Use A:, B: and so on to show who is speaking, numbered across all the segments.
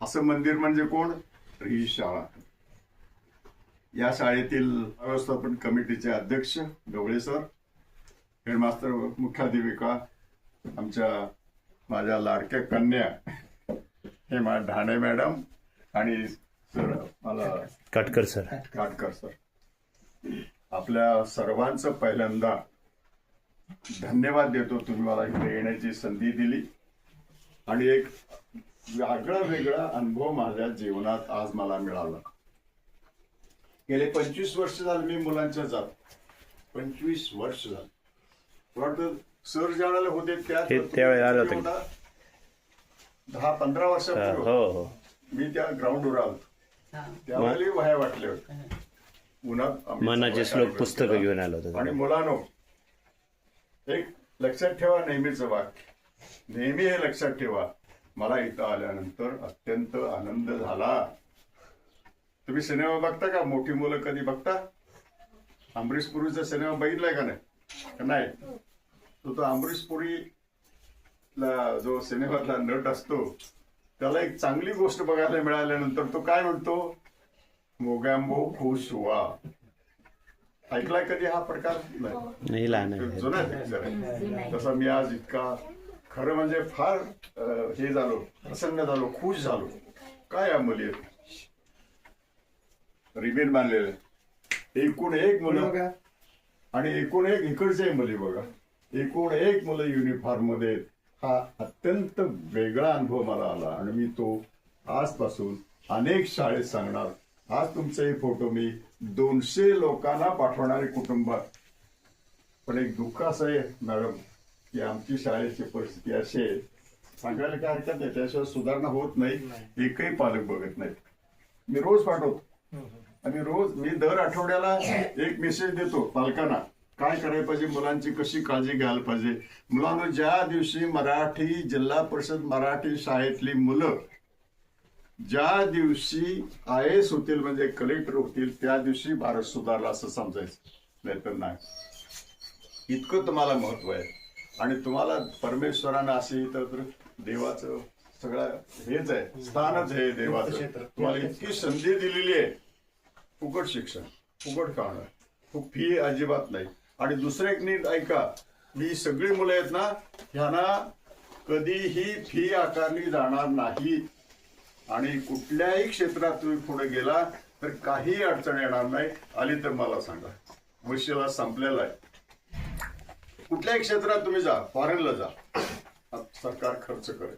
A: असं मंदिर म्हणजे कोण? तर ही शाळा. या शाळेतील व्यवस्थापन कमिटीचे अध्यक्ष गवळे सर हेडमास्तर मुख्याध्यापिका आमच्या माझ्या लाडक्या कन्या हे मा ढाणे मॅडम आणि सर मला
B: काटकर सर.
A: काटकर सर. आपल्या सर्वांचं पहिल्यांदा धन्यवाद देतो तुम्ही मला इकडे येण्याची संधी दिली. आणि एक वेगळा वेगळा अनुभव माझ्या जीवनात आज मला मिळाला. गेले पंचवीस वर्ष झाले मी मुलांच्या जात. पंचवीस वर्ष झालं. वाटतं सर ज्या वेळेला होते त्या
B: हे त्यावेळी आलं होतं.
A: होता? दहा पंधरा वर्षापूर्वी
B: हो हो
A: मी त्या ग्राउंडवर आलो. त्यावेळी वह्या वाटले होते उन्हात
B: मनाचे श्लोक पुस्तकं घेऊन आलो. होतो
A: आणि मुलांनो एक लक्षात ठेवा नेहमीच वाक्य. नेहमी हे लक्षात ठेवा. मला इथं आल्यानंतर अत्यंत आनंद झाला. तुम्ही सिनेमा बघता का? मोठी मुलं कधी बघता? अमरीश पुरीचा सिनेमा बघितलाय का नाही? नाही? तो तो अमरीश पुरी ला जो सिनेमातला नट असतो त्याला एक चांगली गोष्ट बघायला मिळाल्यानंतर तो काय म्हणतो? मोगॅम्बो खुश हुआ ऐकलाय कधी हा प्रकार? नाही जुना तसा मी आज इतका खरं म्हणजे फार अं, हे झालो प्रसन्न झालो खुश झालो. काय या मुली रिबीन बांधलेले. एकूण एक मुलं. आणि एकूण एक इकडचे मुली बघा. एकूण एक मुलं युनिफॉर्ममध्ये आहेत. हा अत्यंत वेगळा अनुभव मला आला आणि मी तो आजपासून अनेक शाळेत सांगणार. आज तुमचे हे फोटो मी दोनशे लोकांना पाठवणारे कुटुंब. पण एक दुःख असं आहे मॅडम. की आमची शाळेची परिस्थिती अशी आहे. सांगायला काय हरकत नाही त्याशिवाय सुधारणा होत नाही. एकही पालक बघत नाहीत मी रोज पाठवतो. आणि रोज मी दर आठवड्याला एक मेसेज देतो पालकांना. काय करायला पाहिजे? मुलांची कशी काळजी घ्यायला पाहिजे? मुलांना ज्या दिवशी मराठी जिल्हा परिषद मराठी शाळेतली मुलं ज्या दिवशी आय एस होतील म्हणजे कलेक्टर होतील त्या दिवशी भारत सुधारला असं समजायचं. नाहीतर नाही. इतकं तुम्हाला महत्त्व आहे. आणि तुम्हाला परमेश्वरानं असे तर देवाचं सगळं हेच आहे स्थानच आहे देवाचं. तुम्हाला इतकी संधी दिलेली आहे. फुकट शिक्षण फुकट खाणं खूप फी अजिबात नाही. आणि दुसरं एक नीट ऐका ही सगळी मुलं आहेत ना ह्यांना कधीही फी आकारली जाणार नाही. आणि कुठल्याही क्षेत्रात तुम्ही पुढे गेला तर काही अडचण येणार नाही. आली तर मला सांगा. वशिला संपलेला आहे. कुठल्याही क्षेत्रात तुम्ही जा फॉरेनला जा. सरकार खर्च करेल.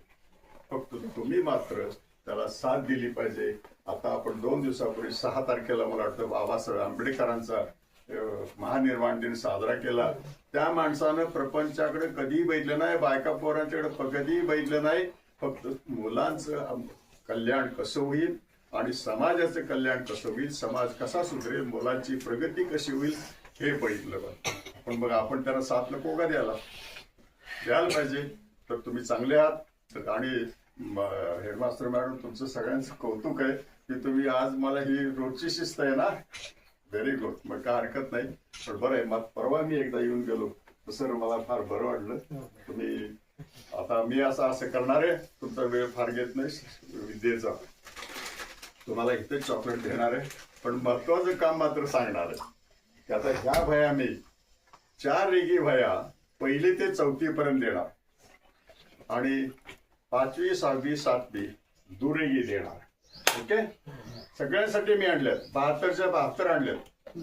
A: फक्त तुम्ही मात्र त्याला साथ दिली पाहिजे. आता आपण दोन दिवसापूर्वी सहा तारखेला मला वाटतं बाबासाहेब आंबेडकरांचा महानिर्माण दिन साजरा केला. त्या माणसानं प्रपंचाकडे कधीही बघितलं नाही बायका पोरांच्याकडे कधीही बघितलं नाही. फक्त मुलांचं कल्याण कसं होईल आणि समाजाचं कल्याण कसं होईल समाज कसा सुधरेल मुलांची प्रगती कशी होईल हे बघितलं पाहिजे. पण मग आपण त्यांना साथ नको का द्यायला? द्यायला पाहिजे. तर तुम्ही चांगले आहात. तर आणि हेडमास्टर मॅडम तुमचं सगळ्यांचं कौतुक आहे की तुम्ही आज मला ही रोजची शिस्त आहे ना? व्हेरी गुड मग काय हरकत नाही. पण बरं आहे मग परवा मी एकदा येऊन गेलो. तर सर मला फार बरं वाटलं. तुम्ही आता मी असं असं करणार आहे. तुमचा वेळ फार घेत नाही विद्येचा तुम्हाला इथे चॉकलेट देणार आहे. पण महत्वाचं काम मात्र सांगणार आहे. की आता ह्या भयाने चार रेगी वया पहिली ते चौथी पर्यंत देणार. आणि पाचवी सहावी सातवी दुरेगी देणार. ओके? सगळ्यांसाठी मी आणल्यात. बहात्तरच्या बहात्तर आणल्यात.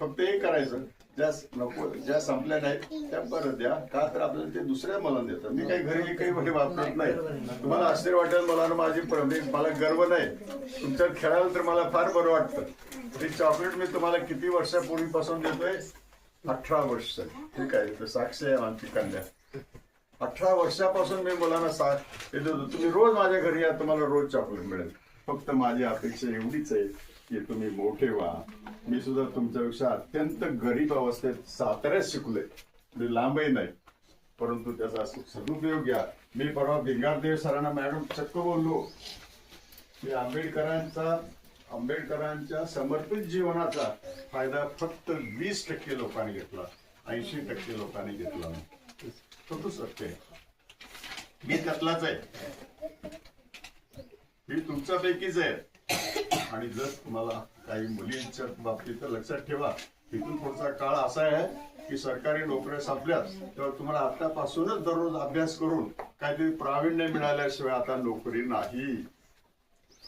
A: फक्त हे करायचं. ज्या नको ज्या संपल्या नाहीत त्या परत द्या. का तर आपल्याला ते दुसऱ्या मुलांना देतात. मी काही घरी काही वही वापरत नाही. तुम्हाला आश्चर्य वाटेल मला माझी मला गर्व नाही. तुमच्यात खेळायला तर मला फार बरं वाटतं. ते चॉकलेट मी तुम्हाला किती वर्षापूर्वीपासून देतोय? अठरा वर्ष ठीक आहे तर साक्षी आहे आमची कन्या. अठरा वर्षापासून मी मुलांना साथ हे देतो. तुम्ही रोज माझ्या घरी या तुम्हाला रोज चॉकलेट मिळेल. फक्त माझी अपेक्षा एवढीच आहे की तुम्ही मोठे व्हा. मी सुद्धा तुमच्यापेक्षा अत्यंत गरीब अवस्थेत साताऱ्यात शिकलोय. म्हणजे लांबही नाही. परंतु त्याचा सदुपयोग घ्या. मी परवा भिंगारदेव सरांना मॅडम चक्क बोललो. की आंबेडकरांचा आंबेडकरांच्या समर्पित जीवनाचा फायदा फक्त वीस टक्के लोकांनी घेतला ऐंशी टक्के लोकांनी घेतला. नाही तो सत्य आहे. मी त्यातलाच आहे. ही तुमच्यापैकीच आहे. आणि जर तुम्हाला काही मुलींच्या बाबतीत लक्षात ठेवा तिथून पुढचा काळ असा आहे की सरकारी नोकऱ्या संपल्यात तेव्हा तुम्हाला आतापासूनच दररोज अभ्यास करून काहीतरी प्रावीण्य मिळाल्याशिवाय आता नोकरी नाही.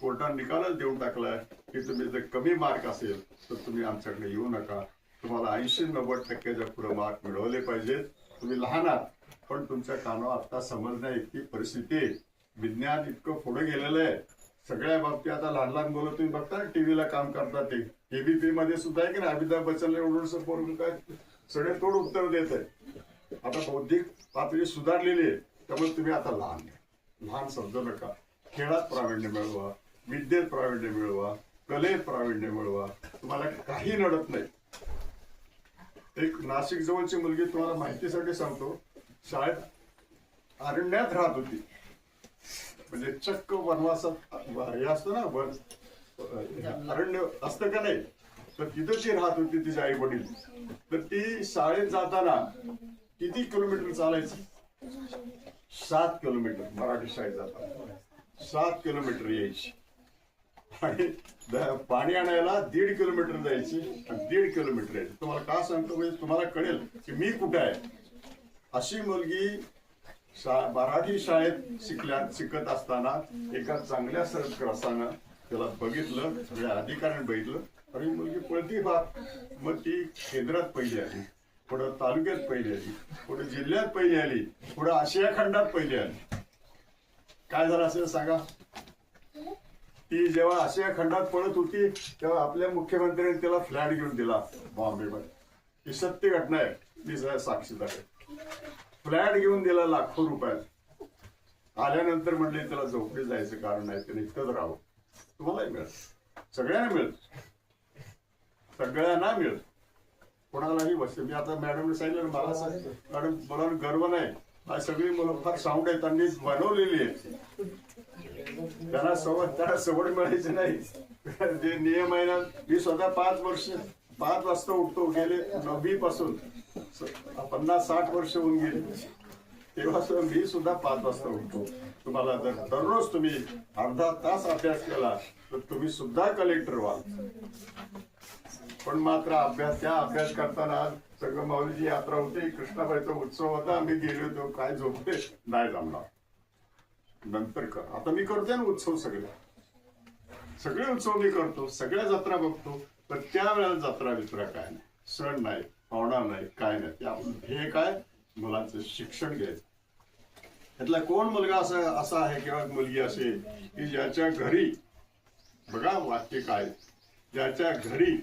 A: कोर्टाने निकालच देऊन टाकलाय. की तुम्ही जर कमी मार्क असेल तर तुम्ही आमच्याकडे येऊ नका. तुम्हाला ऐंशी नव्वद टक्क्याच्या पुढे मार्क मिळवले पाहिजेत तुम्ही लहान आहात पण तुमच्या कानावर आता समजण्या इतकी परिस्थिती आहे. विज्ञान इतकं पुढे गेलेलं आहे. सगळ्या बाबतीत आता लहान लहान मुलं तुम्ही बघता टीव्हीला काम करतात ते. एबीपी मध्ये सुद्धा आहे की ना अमिताभ बच्चनला एवढं पोरग काय सगळे तोड उत्तर देत आहे आता बौद्धिक पातळी सुधारलेली आहे त्यामुळे तुम्ही आता लहान लहान समजू नका. खेळात प्रावीण्य मिळवा विद्येत प्रावीण्य मिळवा. कलेत प्रावीण्य मिळवा. तुम्हाला काही नडत नाही. एक नाशिक जवळची मुलगी तुम्हाला माहितीसाठी सांगतो. शाळेत अरण्यात राहत होती. म्हणजे चक्क वनवासात हे असतं ना वन अरण्य असतं का नाही? तर तिथं ती राहत होती तिचे आई वडील तर ती शाळेत जाताना किती किलोमीटर चालायची? सात किलोमीटर मराठी शाळेत जाताना. सात किलोमीटर यायची. आणि पाणी आणायला दीड किलोमीटर जायची आणि दीड किलोमीटर यायची. तुम्हाला का सांगतो म्हणजे तुम्हाला कळेल की मी कुठे आहे. अशी मुलगी शा- मराठी शाळेत शिकल्या शिकत असताना एका चांगल्या सरकारसानं त्याला बघितलं म्हणजे अधिकाऱ्याने बघितलं आणि मुलगी पळती फार. मग ती केंद्रात पहिली आली पुढं तालुक्यात पहिली आली पुढे जिल्ह्यात पहिली आली पुढे आशिया खंडात पहिली आली. काय झालं असेल सांगा? ती जेव्हा आशिया खंडात पळत होती तेव्हा आपल्या मुख्यमंत्र्यांनी तिला फ्लॅट घेऊन दिला बॉम्बेमध्ये. ही सत्य घटना आहे मी साक्षीदार आहे. फ्लॅट घेऊन दिला लाखो रुपयात. आल्यानंतर म्हणले त्याला झोपडी जायचं कारण नाही त्याने इतकंच राहावं. तुम्हालाही मिळत सगळ्यांना मिळत सगळ्यांना मिळत कोणालाही बसते. मी आता मॅडमने सांगितलं मला सांगितलं मॅडम मला गर्व नाही. आज सगळी मुलं फार साऊंड आहे त्यांनी बनवलेली आहे. त्याला सवय त्याला सवड मिळायची नाही. जे नियम आहे ना मी स्वतः पाच वर्ष पाच वाजता उठतो गेले नववी पासून. पन्नास साठ वर्ष होऊन गेले. तेव्हा सुद्धा मी सुद्धा पाच वाजता उठतो. तुम्हाला जर दररोज तुम्ही अर्धा तास अभ्यास केला तर तुम्ही सुद्धा कलेक्टर व्हाल पण मात्र अभ्यास त्या अभ्यास करताना सगळं माऊलीची यात्रा होती कृष्णाबाईचा उत्सव होता आम्ही गेलो होतो काय झोपले नाही जमणार. नंतर कर. आता मी करतोय ना उत्सव सगळे. सगळे उत्सव मी करतो सगळ्या जत्रा बघतो पण त्यावेळेला जत्रा बित्रा काय नाही. सण नाही पाहुणा नाही काय नाही. हे काय? मुलांचं शिक्षण घ्यायचं. त्यातला कोण मुलगा असा असा आहे किंवा मुलगी असेल की ज्याच्या घरी बघा वाक्य काय? ज्याच्या घरी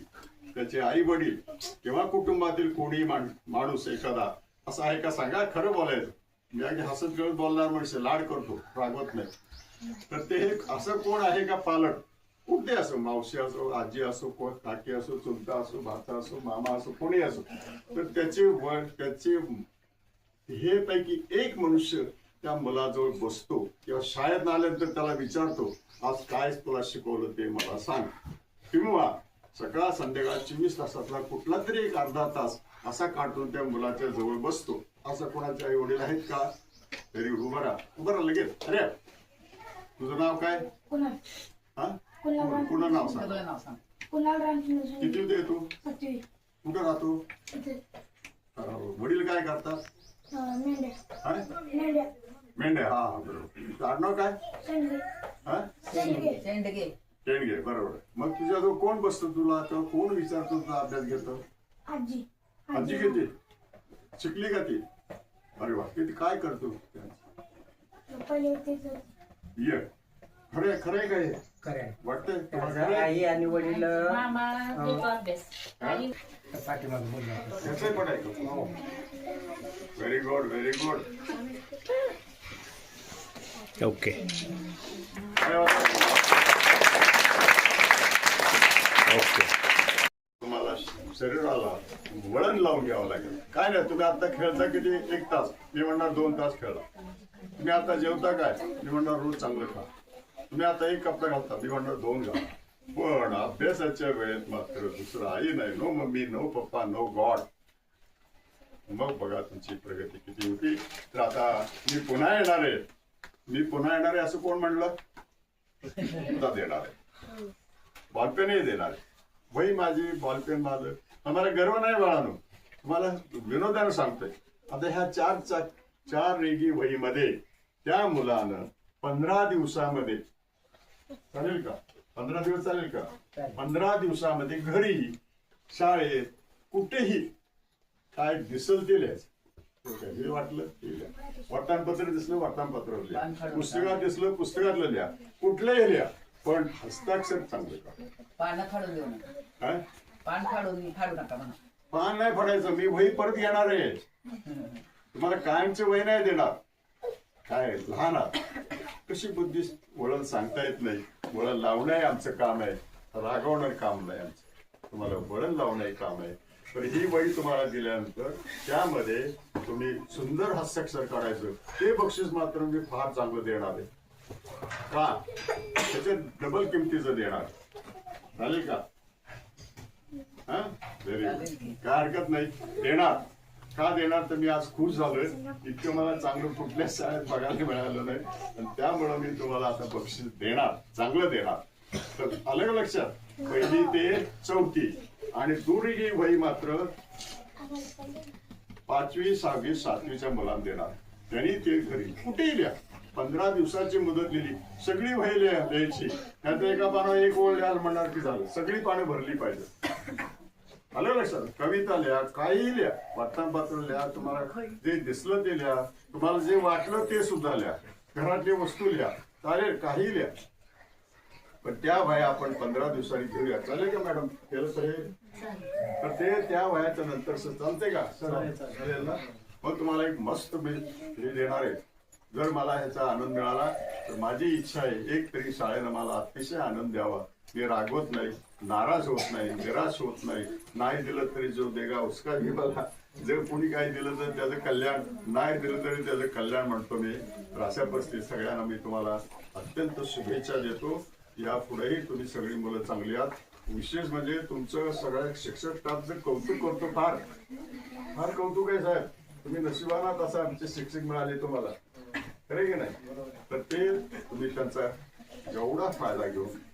A: त्याचे आई वडील किंवा कुटुंबातील कोणी माण- माणूस एखादा असा आहे का? सांगा खरं बोलायचं. मी हसत खेळत बोलणार म्हणजे लाड करतो रागवत नाही. तर ते असं कोण आहे का पालक? कुठे असो मावशी असो आजी असो कोण काकी असो चुलता असो भाता असो मामा असो कोणी असो. तर त्याचे वय त्याचे हे पैकी एक मनुष्य त्या मुलाजवळ बसतो किंवा शाळेत आल्यानंतर त्याला विचारतो आज काय तुला शिकवलं ते मला सांग. किंवा सकाळ संध्याकाळ चोवीस तासातला कुठला तरी एक अर्धा तास असा काढून त्या मुलाच्या जवळ बसतो. असं कोणाचे आई वडील आहेत का? तरी उभं राहा. उभं राहा लगेच. अरे तुझं नाव काय?
C: कुणाल.
A: हा? पुन्हा नाव सांग. किती होते तू? कुठं राहतो? वडील काय करतात?
C: मेंढ्या.
A: हा? बरोबर. तुझं आडनाव काय?
C: शेंडगे.
A: हा? बरोबर. मग तुझ्याजवळ कोण बसतो तुला? किंवा कोण विचारतो तुझा अभ्यास घेतो?
C: आजी
A: आजी. किती? शिकली का ती? अरे वा किती काय करतो ये. खरे खरे काय
D: खरंय.
A: वाटतंय तुम्हाला
D: त्याचा
A: खरंय?
D: आई आणि वडील
E: मामा
A: हा?
E: आणि
D: पाठीमागे.
A: त्याचंही पण आहे very good very good
B: okay. Okay.
A: शरीराला वळण लावून घ्यावं लागेल. काय नाही तुम्ही आता खेळता किती? एक तास. मी म्हणणार दोन तास खेळा. तुम्ही आता जेवता काय? मी म्हणणार रोज चांगलं खा. तुम्ही आता एक कपडा घालता मी म्हणणार दोन घाला. पण अभ्यासाच्या वेळेत मात्र दुसरं आई नाही. No mummy no papa no God. मग बघा तुमची प्रगती किती होती. तर आता मी पुन्हा येणार आहे. मी पुन्हा येणार आहे असं कोण म्हणलं? देणार आहे. बॉलपेनही देणार आहे. वही माझी बॉलपेन माझं आम्हाला गर्व नाही बाळानो. तुम्हाला विनोदानं सांगतोय. आता ह्या चार चा- चार रेगी वहीमध्ये त्या मुलानं पंधरा दिवसामध्ये चालेल का? पंधरा दिवस चालेल का? पंधरा दिवसामध्ये घरी शाळेत कुठेही काय दिसल ते लिहायचं. हे वाटलं ते लिहा. वर्तमानपत्र दिसलं वर्तमानपत्र लिहा. पुस्तकात दिसलं पुस्तकातलं लिहा. कुठलंही लिहा पण हस्ताक्षर चांगलं का काय?
F: पान फाडून फाडू नका म्हणा.
A: पान नाही फाडायचं मी वही परत घेणार आहे. तुम्हाला कायमचे वही नाही देणार. काय लहान आहात. कशी बुद्धी वळण सांगता येत नाही. वळण लावणं हे आमचं काम आहे. रागवणं काम नाही आमचं. तुम्हाला वळण लावणं हे काम आहे. तर ही वही तुम्हाला दिल्यानंतर त्यामध्ये तुम्ही सुंदर हस्ताक्षर करायचं. ते बक्षीस मात्र मी फार चांगलं देणार आहे. का? त्याच्या डबल किमतीचं देणार. झाले का? हा? व्हेरी गुड काय हरकत नाही. देणार. का देणार तर मी आज खुश झालोय. इतकं मला चांगलं कुठल्याच शाळेत बघायला मिळालं नाही. आणि त्यामुळं मी तुम्हाला आता बक्षीस देणार. चांगलं देणार. तर आलं लक्षात पहिली ते चौथी. आणि दुरी वही मात्र पाचवी सहावी सातवीच्या मुलांना देणार. त्यांनी ते घरी कुठेही लिहा. पंधरा दिवसाची मुदत दिली सगळी वही लिहायची. त्यात एका पानावर एक ओळ लिहायला म्हणणार की झालं. सगळी पानं भरली पाहिजे. आलं लक्षात? कविता लिहा काही लिहा. वर्तमानपत्र लिहा तुम्हाला जे दिसलं ते लिहा. तुम्हाला जे वाटलं ते सुद्धा लिहा. घरातली वस्तू लिहा. चालेल काही लिहा. पण त्या वया आपण पंधरा दिवसांनी घेऊया चालेल का मॅडम? केलं तर तर ते त्या वयाच्या नंतर चालते का? चालेल ना? मग तुम्हाला एक मस्त बिल हे देणार आहे. जर मला ह्याचा आनंद मिळाला तर माझी इच्छा आहे एक तरी शाळेनं मला अतिशय आनंद द्यावा. मी रागवत नाही. नाराज होत नाही निराश होत नाही. नाही दिलं तरी जो देगा उसका भी जर कोणी काय दिलं तर त्याचं कल्याण नाही दिलं तरी त्याचं कल्याण म्हणतो मी. तर अशा परिस्थितीत सगळ्यांना मी तुम्हाला अत्यंत शुभेच्छा देतो. या पुढेही तुम्ही सगळी मुलं चांगली आहात. विशेष म्हणजे तुमचं सगळ्या शिक्षक स्टाफचं कौतुक करतो फार. फार कौतुक आहे साहेब. तुम्ही नशिबानात तसा आमचे शिक्षक मिळाले तुम्हाला. खरे की नाही? तर ते तुम्ही त्यांचा एवढा फायदा घेऊन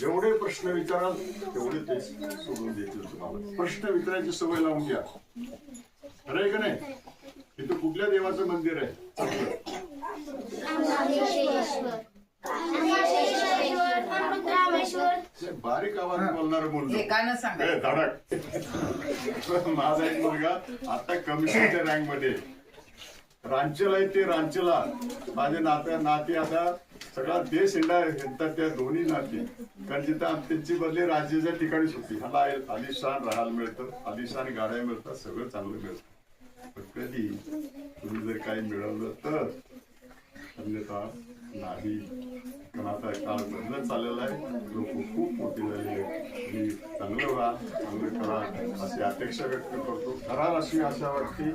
A: जेवढे प्रश्न विचाराल तेवढे ते सोडून देतील तुम्हाला. प्रश्न विचारायची सवय लावून घ्या. खरं आहे का नाही? इथं कुठल्या देवाचं मंदिर आहे? बारीक आवाज बोलणार धडक. माझा एक मुलगा आता कमिशनच्या रँकमध्ये. रांचीला आहे ते रांचीला. माझे नात्या नाती आता सगळा देश हिंडा येतात त्या दोन्ही नाती. कारण तिथं त्यांची बदली राज्याच्या ठिकाणीच होती ह्याला आलिशान राहायला मिळतं. आलिशान गाड्या मिळतात. सगळं चांगलं मिळतं. पण कधी तुम्ही जर काही मिळवलं तर अन्यथा नाही. पण आता काळ बदलत चाललेला आहे. लोक खूप मोठी झाली आहेत. चांगलं व्हा चांगलं करा. अशी अपेक्षा व्यक्त करतो. कराल अशी आशा वाटते.